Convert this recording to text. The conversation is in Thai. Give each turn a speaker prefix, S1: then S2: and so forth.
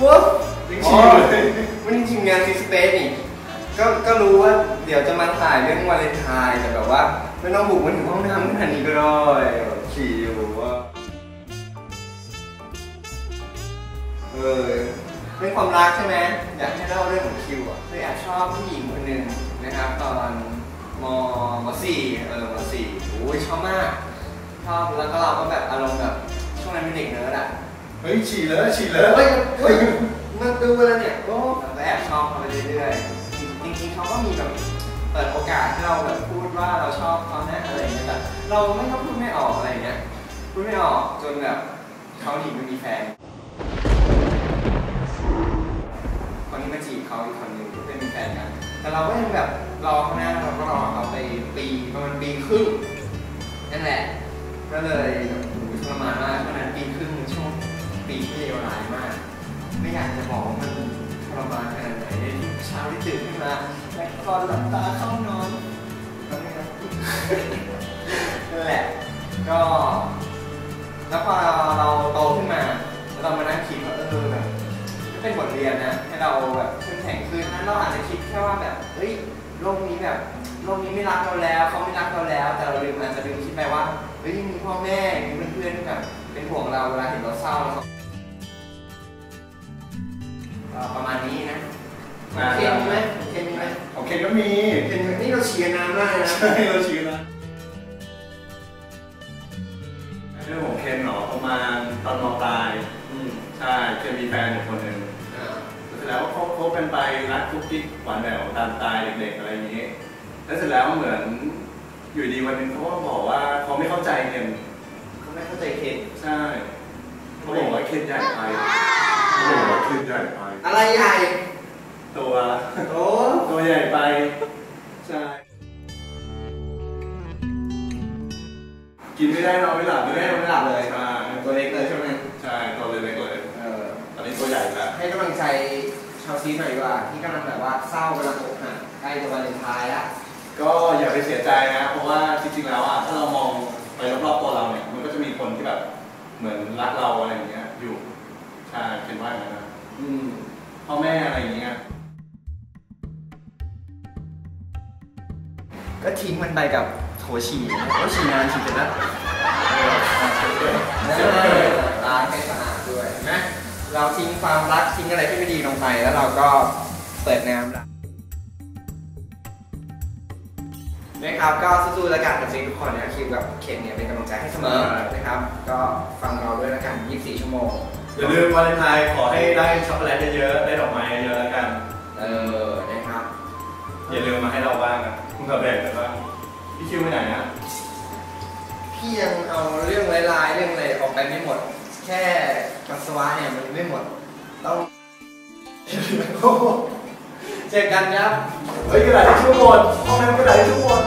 S1: ปุ๊บ
S2: ยังชิงเลย
S1: ม่นยังชิงงานซีสเปซนี่ก็ก็รู้ว่าเดี๋ยวจะมาถ่ายเรื่องวาเลนไทน์แต่แบบว่าไม่ต้องบุกมาถึงห้องน้ำขนาดนี้ก็ได้ฉี่อยู่ว่าเออเรื่องความรักใช่ไหมอยากให้เล่าเรื่องของคิวอะคยแอบชอบผู้หญิงคนหนึ่งนะครับ ตอนมมสี่เออมสี่โอ้ยชอบมากชอบแล้วก็เราก็แบบอารมณ์แบบ
S2: ฉี่เลยฉี่เลย
S1: เฮ้ยเฮ้ยมันดูแล้วเนี่ยก็แอบชอบเขาไปเรื่อยๆจริงๆเขาก็มีแบบเปิดโอกาสให้เราแบบพูดว่าเราชอบเขาแนะอะไรอย่างเงี้ยแต่เราไม่ก็พูดไม่ออกอะไรอย่างเงี้ยพูดไม่ออกจนแบบเขาหนีไปมีแฟนคนนี้มาจีบเขาอีกคนหนึ่งเป็นมีแฟนกันแต่เราก็ยังแบบรอเขาแนะเราก็รอเขาไปปีประมาณปีครึ่งนั่นแหละก็เลย ไม่อยากจะบอกว่ามันทรมานขนาดไหนที่เช้าที่ตื่นขึ้นมาแล้วก็หลับตาเข้านอนแล้วไม่รับนั่นแหละก็ แล้วพอเราโตขึ้นมาแล้วเรามานั่งคิดว่าเออแบบก็เป็นบทเรียนนะให้เราแบบเข้มแข็งขึ้นนั้นเราอาจจะคิดแค่ว่าแบบเฮ้ยโลกนี้แบบโลกนี้ไม่รักเราแล้วเขาไม่รักเราแล้ว แต่เราลืมอาจจะลืมคิดไปว่าเฮ้ยยังมีพ่อแม่มีเพื่อนๆที่แบบเป็นห่วงเราเวลาเห็นเราเศร้าแล้ว เขาเอ่อประมาณนี้นะโอเคมีไหมโอเคมีไหม
S2: ของเคนก็มี
S1: โอเคมีนี่เราเชียร์นานมากเลยนะ
S2: ใช่เราฉี่นะเรื่องของเคนเหรอประมาณตอนมปลาย
S1: อืม
S2: ใช่เคยมีแฟนอยู่คนหนึ่ง
S1: อ่า
S2: เสร็จแล้วเขาคบกันไปรักกุ๊กกิ๊กหวานแหววตามตายเด็กๆอะไรอย่างนี้ แล้วเสร็จแล้วเหมือนอยู่ดีวันหนึงเขาก็บอกว่าเขาไม่เข้าใจเคน
S1: เขาไม่เข้าใจเคน
S2: ใช่เขาบอกว่าเคนใหญ่ไป ใหญ่ไป
S1: อะไรใหญ่
S2: ตัว
S1: โอ้
S2: ตัวใหญ่ไป ใช่ กินไม่ได้นอนไม่หลับ
S1: ไม่ได้ไม่หลับเลย
S2: ใช่
S1: ตัวเล็กเลยใช่ไหม
S2: ใช่ตัวเล็กๆเลย
S1: เออ
S2: ตอนนี้ตัวใหญ่แล้ว
S1: ให้กำลังใจชาวซีหน่อยดีกว่า ที่กำลังแบบว่าเศร้ากำลังอกหักใกล้จะวาเลนไทน์แล้ว
S2: ก็อย่าไปเสียใจนะ เพราะว่าจริงๆแล้วอะถ้าเรามองไปรอบๆตัวเราเนี่ยมันก็จะมีคนที่แบบเหมือนรักเราอะไรอย่างเงี้ยอยู่ใช่เป็นว่าอย่างนั้นนะ
S1: อืม
S2: พ่อแม่อะไรอย่างเงี้ย
S1: ก็ทิ้งมันไปกับโถฉี่นะโถฉี่นานฉี่จะนัดล้างให้สะอาดด้วยนะเราทิ้งความรักทิ้งอะไรที่ไม่ดีลงไปแล้วเราก็เปิดน้ำละนะครับก็สู้ๆแล้วกันกับซีทุกคนนะคิวกับเคนเนี่ยเป็นกำลังใจให้เสมอนะครับ ก็ฟังเราด้วยแล้วกัน 24 ชั่วโมง
S2: อย่าลืมวาเลนไทน์ขอให้ได้ช็อกโกแลตเยอะๆได้ดอกไม้เยอะๆแล้วกัน
S1: เออนะครับ
S2: อย่าลืมมาให้เราบ้างนะคุณกับแบ่งกันบ้างพี่คิวไปไหนนะ
S1: พี่ยังเอาเรื่องร้ายๆเรื่องอะไรออกไปไม่หมด แค่ปัสสาวะเนี่ยมันไม่หมด ต้อง เจอกันครับ
S2: เฮ้ยกระดาษทิชชู่หมดห้องน้ำกระดาษทิชชู่หมด